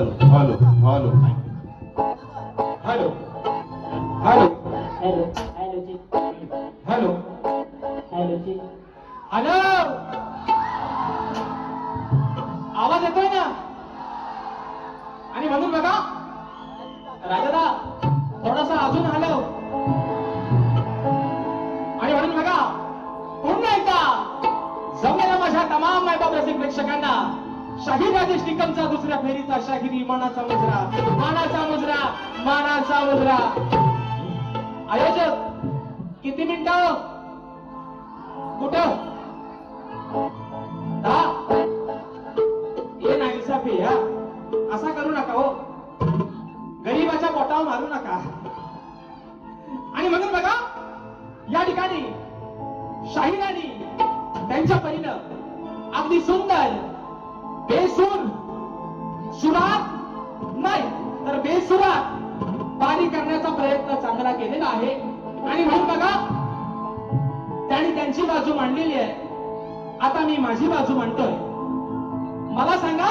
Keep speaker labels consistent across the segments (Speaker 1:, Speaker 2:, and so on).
Speaker 1: Hello hello hello hello hello
Speaker 2: hello hello जी
Speaker 1: hello
Speaker 2: hello जी
Speaker 1: hello आवाज येतोय ना. आणि म्हणून बघा. राजादा थोडासा अजून हलव. आणि म्हणून बघा. पुन्हा एकदा जमलेल्या माझ्या तमाम मायबाप रसिक प्रेक्षकांना शाहीर राजेश निकमचा दुसऱ्या फेरीचा शाहिरी मानाचा मुजरा. मानाचा मुजरा मानाचा मुजरा. आयोजक किती मिनिटं? कुठं? दहा? ये ना इन्साफी हा. असा करू नका हो. गरीबाच्या पोटावर मारू नका. आणि म्हणून बघा या ठिकाणी शाहिरांनी त्यांच्या परीनं अगदी सुंदर बेसूर सुरात नाही तर बेसुरात पाणी करण्याचा प्रयत्न चांगला केलेला आहे. आणि म्हणून बघा त्यांनी त्यांची बाजू मांडलेली आहे. आता मी माझी बाजू मांडतोय मला सांगा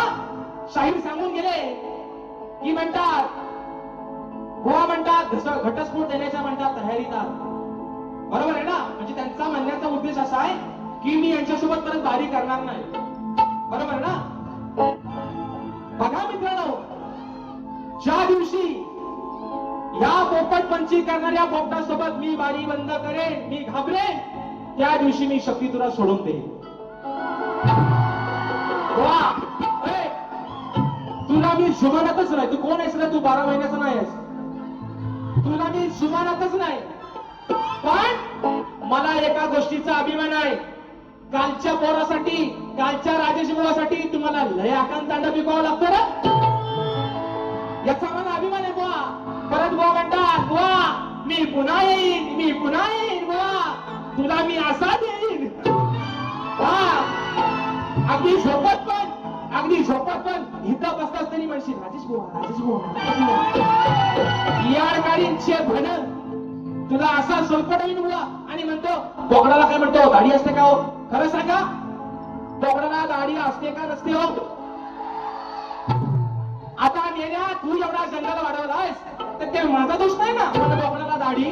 Speaker 1: शाहीर सांगून गेले की म्हणतात गोवा म्हणतात घटस्फोट देण्याच्या म्हणतात तयारीत बरोबर आहे ना? म्हणजे त्यांचा म्हणण्याचा उद्देश असा आहे की मी यांच्यासोबत परत बारी करणार नाही. बरोबर आहे ना? बघा मित्रांनो ज्या दिवशी या पोपट पंची करणाऱ्या पोपटासोबत मी बारी बंद करेन मी घाबरेन त्या दिवशी मी शक्ती तुला सोडून देईन. वा! तुला मी जुमानतच नाही. तू कोण आहेस रे? तू बारा महिन्याचा नाही आहेस. तुला मी जुमानतच नाही. पण मला एका गोष्टीचा अभिमान आहे. कालच्या पोरासाठी कालच्या राजेश मुलासाठी तुम्हाला लय आकांत पिकवावं लागतो लागतं ना याचा मला अभिमान आहे बुवा. परत बुवा म्हणतात बुवा. मी पुन्हा येईन मी पुन्हा येईन बुवा. तुला मी असा देईन. वा अगदी झोपत पण अगदी झोपत पण. इथं बसताच तरी म्हणशील राजेश बुवा राजेश बुवा. यार गाडींचे भण तुला असा सोलपट नाही बुवा आणि म्हणतो बोकडाला काय म्हणतो दाढी असते का हो? खरं सांगा बोकडाला दाढी असते का नसते हो? आता मेल्या तू एवढा जंगल वाढवलायस तर ते माझा दोष नाही ना? मला बोकडाला दाढी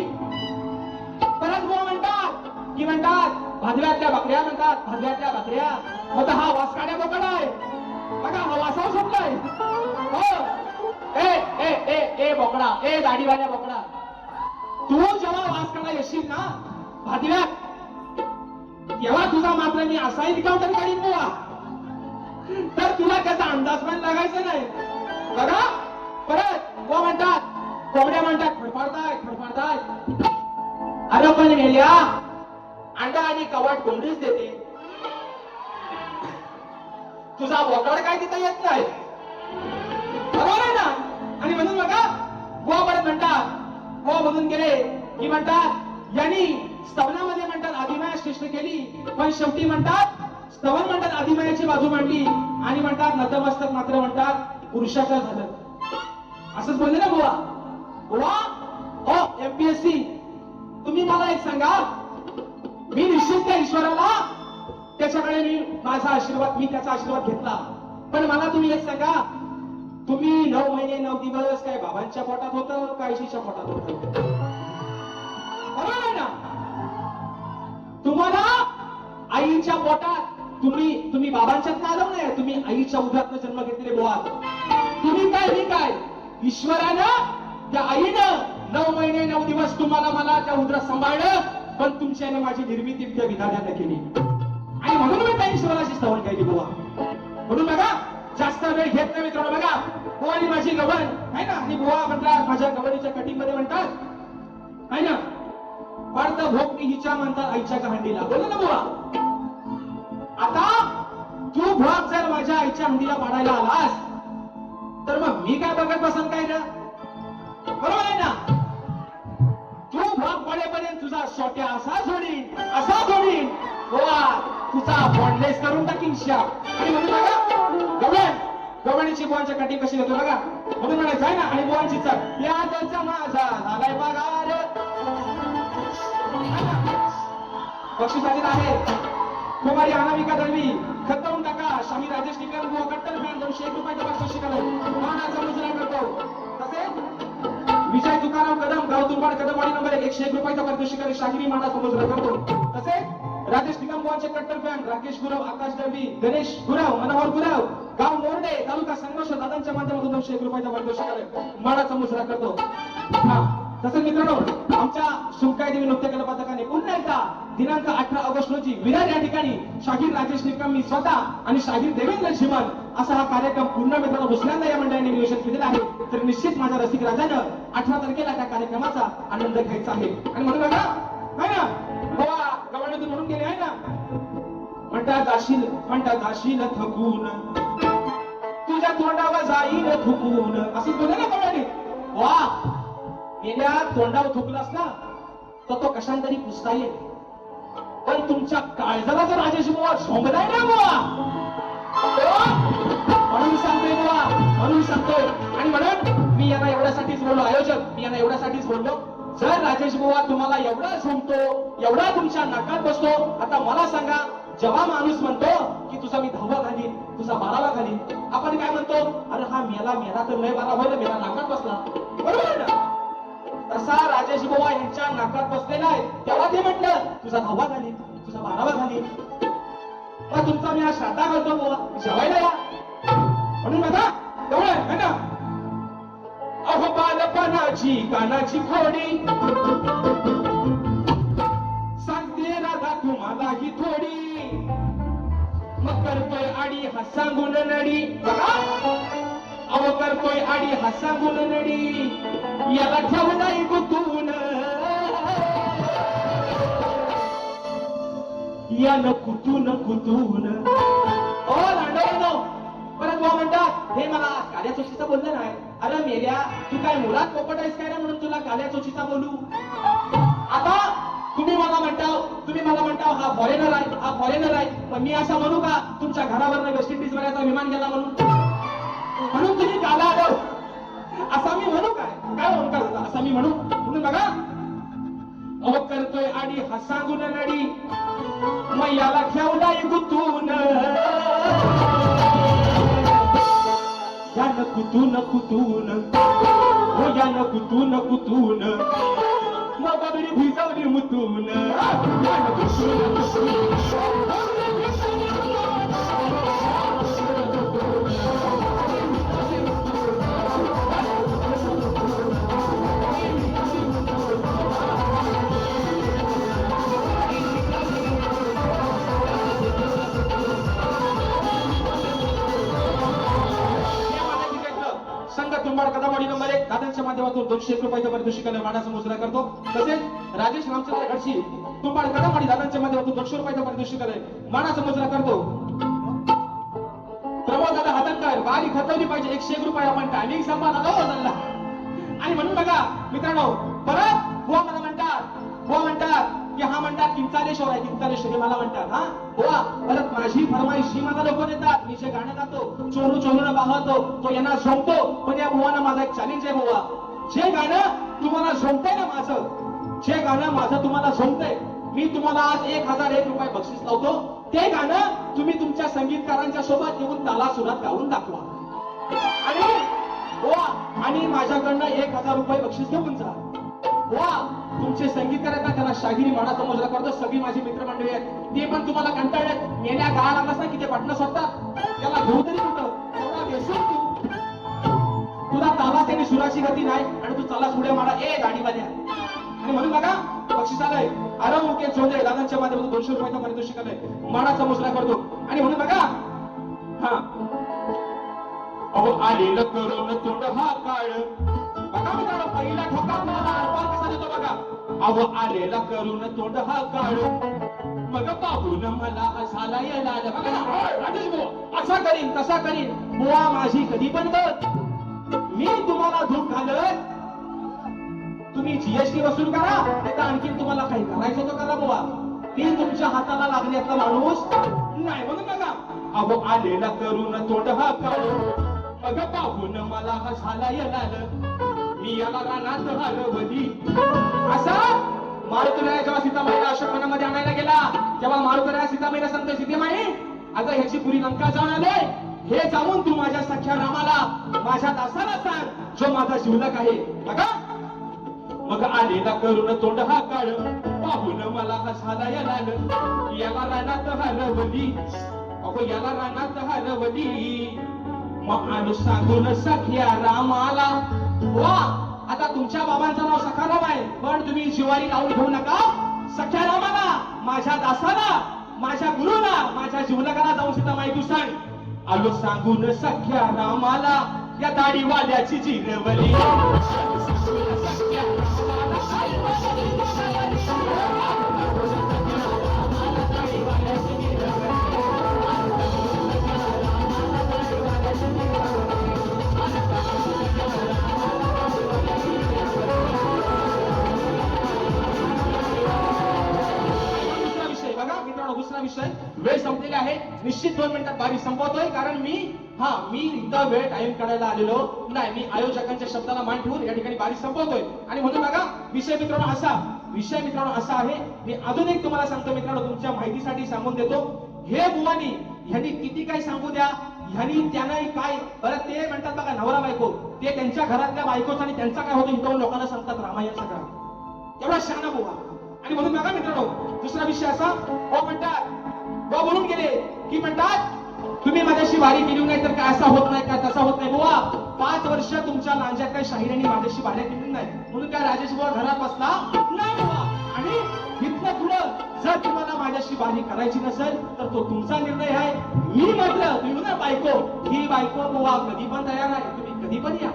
Speaker 1: परत बुवा म्हणतात की म्हणतात भाजव्यातल्या बकऱ्या म्हणतात भाजव्यातल्या बकऱ्या. मग हा वासकाड्या बोकड आहे. बघा हा वासाव सुटलाय हो. ए ए ए ए बोकडा ए दाढीवाल्या बोकडा. तू जेव्हा वासकाडा येशील ना भाजव्यात तेव्हा तुझा मात्र मी असा एन्काउंटर काढीन बुवा तर तुला त्याचा अंदाज पण लागायचा नाही. बघा परत वो म्हणतात कोंबड्या म्हणतात फडफडताय फडफडताय अरे पण गेल्या अंडा आणि कवाट कोंबडीच देते. तुझा बोकड काय तिथं येत नाही? बरोबर आहे ना? आणि म्हणून बघा गो परत म्हणतात गोवा मधून गेले की म्हणतात यांनी स्तवनामध्ये म्हणतात आदिमाया श्रेष्ठ केली. पण शेवटी म्हणतात स्तवन म्हणतात आदिमायाची बाजू मांडली. आणि म्हणतात नतमस्तक मात्र म्हणतात पुरुषाचं झालं. असंच बोलले ना गोवा गोवा हो एमपीएससी तुम्ही मला एक सांगा. मी निश्चित त्या ईश्वराला त्याच्याकडे मी माझा आशीर्वाद मी त्याचा आशीर्वाद घेतला. पण मला तुम्ही एक सांगा. तुम्ही नऊ महिने नऊ दिवस काय बाबांच्या पोटात होत काय आईशीच्या पोटात होत? ना? तुम्हाला आईच्या पोटात तुम्ही तुम्ही बाबांच्यात आलो नाही? तुम्ही आईच्या उदरात जन्म घेतलेले बुवा. तुम्ही काय मी काय? ईश्वरानं त्या आईनं नऊ महिने नऊ दिवस तुम्हाला मला त्या उदरात सांभाळलं पण तुमच्याने माझी निर्मिती त्या विधानानं केली. आणि म्हणून मी त्या ईश्वराची स्तवन केली बुवा. म्हणून बघा जास्त वेळ घेत नाही मित्रांनो. बघा बुवानी माझी गवण आहे ना? आणि बुवा म्हणतात माझ्या गवणीच्या कटिंगमध्ये म्हणतात आहे ना? पार्थ भोगणी हिच्या म्हणतात आईच्या हंडीला बोल ना बुवा आता तू भोग जर माझ्या आईच्या हंडीला पाडायला आलास तर मग मी काय बघत बसन काय ना बरोबर आहे ना? तू भाग पडेपर्यंत तुझा सोट्या असा सोडीन असा सोडीन गोवा तुझा बॉन्डलेस करून टाकीन शाप आणि म्हणून बघा गवण गवणीची बुवांच्या कटिंग कशी देतो बघा. म्हणून म्हणायचं आहे ना आणि बुवांची चाल. याचा माझा झालाय पगार. बक्षीस आलेलं आहे. कुमारी अनामिका दळवी खतवून टाका. शाही राजेश निकम बुवा कट्टर फॅन दोनशे एक रुपयाचा पारितोषिक आलं मानाचा मुजरा करतो. तसेच विजय तुकाराम कदम गाव तुंबाड कदमवाडी नंबर एक एकशे एक रुपयाचा पारितोषिक आले शाहिरी मानाचा मुजरा करतो. तसेच राजेश निकम बुवांचे कट्टर फॅन राकेश गुरव आकाश दळवी गणेश गुरव मनोहर गुरव गाव मोर्डे तालुका संघर्ष दादांच्या माध्यमातून दोनशे एक रुपयाचा पारितोषिक आले मानाचा मुजरा करतो. हा तसंच मित्रांनो आमच्या शुभकायदेवी नृत्य कला पथकाने पुन्हा एकदा दिनांक अठरा ऑगस्ट रोजी विरार या ठिकाणी शाहीर राजेश निकम मी स्वतः आणि शाहीर देवेंद्र झिमन असा हा कार्यक्रम पुन्हा मित्रांनो दुसऱ्यांदा या मंडळाने नियोजन केलेला आहे. तर निश्चित माझ्या रसिक राजानं अठरा तारखेला त्या कार्यक्रमाचा आनंद घ्यायचा आहे. आणि म्हणून बघा आहे ना? गोवा गव्हाणीतून म्हणून गेले आहे ना? म्हणता जाशील म्हणता जाशील थकून. तुझ्या तोंडावर जाईल थुकून. असं बोलले ना कोणाने वा गेल्या तोंडावर थुकलास ना तर तो कशाने तरी पुसता येईल. पण तुमच्या काळजाला जर राजेश बुवा झोंबलाय ना बुवा. हो? म्हणून सांगतोय बुवा म्हणून सांगतोय. आणि म्हणून मी यांना एवढ्यासाठीच बोललो आयोजक मी यांना एवढ्यासाठीच बोललो जर राजेश बुवा तुम्हाला एवढा झोंबतो एवढा तुमच्या नाकात बसतो आता मला सांगा जेव्हा माणूस म्हणतो की तुझा मी दहावा घालीन तुझा बारावा घालीन आपण काय म्हणतो? अरे हा मेला मेला तर लय बारा होईल मेला नाकात बसला. बरोबर ना? तसा राजेश बुवा यांच्या नाकात बसलेला आहे. तेव्हा ते म्हटलं तुझा दहावा घालीन तुझा बारावा घालीन. मग तुमचा मी हा श्राद्धा घालतो बुवा. जेवायला या. म्हणून बघा एवढं आहे ना? अहो बालपणाची कानाची खोडी करतोय आडी हा सांगून नडी. बघा. करतोय आडी हा सांगून नडी. याला ठेव नाही गुतून. यानं कुतून कुतून ओ लांडवनो परत भाऊ म्हणतात हे मला काल्या चोशीचा बोललं नाही. अरे मेल्या तू काय मुलात पोपट आहेस काय म्हणून तुला काल्या चोशीचा बोलू? आता मला म्हणताव तुम्ही मला म्हणताव हा फॉरेनर आहे हा फॉरेनर आहे. पण मी असं म्हणू का तुमच्या घरावरनं वेस्ट इंडिज वरचा विमान गेला म्हणून? म्हणून तुम्ही गाला आलो असा मी म्हणू काय? काय ओंकार होता? असा मी म्हणू. म्हणून बघा. अहो करतोय आडी हा सांगून नडी. मग याला ठेवलाय गुतून. यानं कुतून कुतून हो यानं कुतून कुतून मग बबडी भिजवली मुतून यानं कुतून संघ तुंबाड कदावाडी नंबर एक. दादांच्या माध्यमातून दोनशे एक रुपयाच्या पारितोषिकाला मानाचा मुजरा करतो. तसेच राजेश रामचंद्र घडशी तो तुंबाड कदावाडी दादांच्या माध्यमातून दोनशे पारितोषिक आहे मानाचा मुजरा करतो प्रमोद दादा हातंकर बारी खतवली पाहिजे. एकशे एक रुपये आपण टायमिंग संपा दादा बदलला आणि म्हणून बघा मित्रांनो परत बुवा मला म्हणतात. बुवा म्हणतात की हा म्हणतात किंचालेश्वर आहे. किंचालेश्वर हे मला म्हणतात. हा? बुवा परत माझी फरमाईश ही मला लोक देतात. मी जे गाणं गातो चोरू चोरून पाहतो तो यांना झोमतो पण या बुवाना माझा एक चॅलेंज आहे बुवा. जे गाणं तुम्हाला झोमतंय ना माझं जे गाणं माझं तुम्हाला झोमतंय मी तुम्हाला आज एक हजार एक रुपये बक्षीस लावतो. ते गाणं तुम्ही तुमच्या संगीतकारांच्या सोबत येऊन ताला सुरात गाऊन दाखवा. आणि वा आणि माझ्याकडनं एक हजार रुपये बक्षीस घेऊन जा. वा तुमचे संगीतकार आहेत ना त्यांना शागिरी मानाचा समजला करतो. सगळी माझी मित्रमंडळी आहेत. ते पण तुम्हाला कंटाळत मेल्या गाळा लागलास ना की ते पटणं स्वतः त्याला घेऊ तरी कुठं? तू. तुला तालाच आणि सुराची गती नाही आणि तू चला सुड्या मारा. ए गाडीवाल्या आणि म्हणून बघा बक्षीस आलंय. अरे मुकेश चौधरी दादांच्या माध्यमातून दोनशे रुपयाचा पारितोषिक आलंय मानाचा मुजरा करतो. आणि म्हणून बघा हा. अहो आलेलं करून तोंड हा काळ. बघा मित्रांनो पहिला ठोका मला कसा देतो बघा. अहो आलेला करून तोंड हा काळ. मग पाहून मला झाला यायला आलं. बघा ना. असा करीन तसा करीन. बुवा माझी कधी पण मी तुम्हाला धूप घालत तुम्ही जीएसटी वसूल करा नाही तर आणखीन तुम्हाला काही करायचं होतं करा बुवा? मी तुमच्या हाताला लागण्यातला माणूस नाही म्हणून बघा अहो आलेला करून तोंड हा काढ मग पाहून मला हा झाला येणार मी याला रानात हरवली. असा मारुतराया जेव्हा सीतामाईला अशोकवनामध्ये आणायला गेला तेव्हा मारुतराया सीतामाईला सांगतो सीतेमाई आता ह्याची पुरी लंका जाऊन आले. हे जाऊन तू माझ्या सख्या रामाला माझ्या दासाला सांग जो माझा शिवलक आहे. बघा मग आलेला करून तोंड हा काळ. पाहून मला हसाला याला याला रानात हरवली. अगो याला रानात हरवली. मग सांगून सख्या रामाला. वा आता तुमच्या बाबांचं नाव सखाराम आहे. पण तुम्ही शिवारी लावून घेऊ नका. सख्या रामाला माझ्या दासाला माझ्या गुरुला माझ्या जीवनकाला जाऊन सुद्धा माहिती सांग. आलो सांगून सख्या रामाला. या दाढीवाल्याची जिरवली आपला दुसरा विषय वेळ संपलेली आहे. निश्चित दोन मिनिटात बावीस संपवतोय कारण मी हा मी इथं वेळ टाइम काढायला आलेलो नाही. मी आयोजकांच्या शब्दाला मान ठेवून या ठिकाणी बावीस संपवतोय. आणि म्हणून बघा विषय मित्रांनो असा विषय मित्रांनो असा आहे. मी अजून एक तुम्हाला सांगतो मित्रांनो तुमच्या माहितीसाठी सांगून देतो. हे बुवानी ह्यांनी किती काय सांगू द्या ह्यांनी त्यांनाही काय बरं ते म्हणतात बघा नवरा बायको ते त्यांच्या घरातल्या बायकोचा आणि त्यांचा काय होतो इथं लोकांना सांगतात रामायण सगळं. एवढा शहाणा बुवा. आणि म्हणून बघा मित्रांनो दुसरा विषय असा हो म्हणतात हो बुवा बोलून गेले की म्हणतात तुम्ही माझ्याशी वारी केली नाही तर काय असा होत नाही का तसा होत नाही. बुवा पाच वर्ष तुमच्या लांजातल्या शाहिरांनी माझ्याशी भाड्या केली नाही. म्हणून काय राजेश बुवा घरात बसला? नाही बुवा. आणि इथलं पुढं जर तुम्हाला माझ्याशी वारी करायची नसेल तर तो तुमचा निर्णय आहे. मी मात्र तुम्ही बायको ही बायको बुवा कधी पण तयार आहे तुम्ही कधी पण या.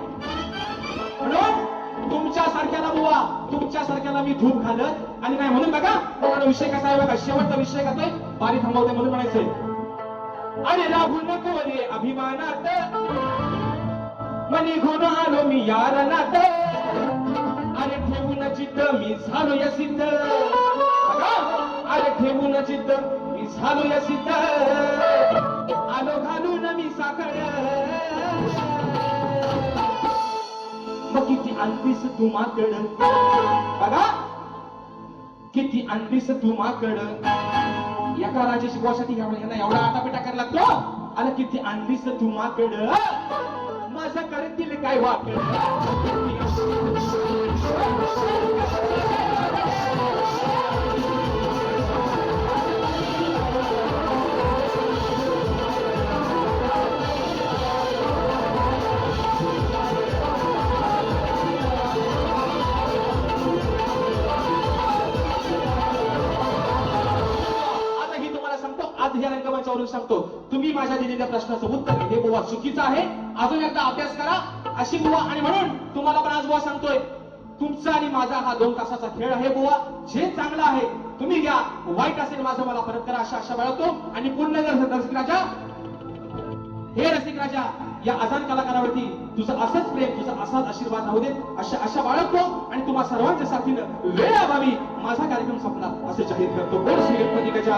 Speaker 1: म्हणून तुमच्या सारख्याला बुवा तुमच्या सारख्याला मी धूप घालत. आणि नाही म्हणून बघा तुम्हाला विषय कसा आहे बघा शेवटचा विषय कसा आहे पारी थांबवते म्हणून म्हणायचंय अरे राहू नको रे अभिमानात. मनी गुण आलो मी यार नात अरे ठेवून चित्त मी झालो या सिद्ध. अरे ठेवून चित्त मी झालो या सिद्ध. आलो घालून मी साखर. मग किती आणलीस तू माकड बघा. किती आणलीस तू माकड एका राजा शिकवासाठी यांना एवढा आटापिटा करायला लागतो. आणि किती आणलीस तू माकड माझं करतील काय वाकड ह्या सांगतो. तुम्ही माझ्या दिलेल्या प्रश्नाचं उत्तर हे बुवा चुकीचं आहे. अजून एकदा अभ्यास करा. अशी बुवा आणि म्हणून तुम्हाला पण आज बुवा सांगतोय. तुमचा आणि माझा हा दोन तासाचा खेळ आहे बुवा. जे चांगलं आहे तुम्ही घ्या. वाईट असेल माझं मला परत करा अशा आशा बाळगतो. आणि पूर्ण रसिक राजा हे रसिक राजा या आजाद कलाकारावरती तुझं असंच प्रेम तुझा असाच आशीर्वाद राहू देत अशा आशा बाळगतो. आणि तुम्हा सर्वांच्या साथीनं वेळ अभावी माझा कार्यक्रम संपला असं जाहीर करतो. गोड श्री गणपती गजा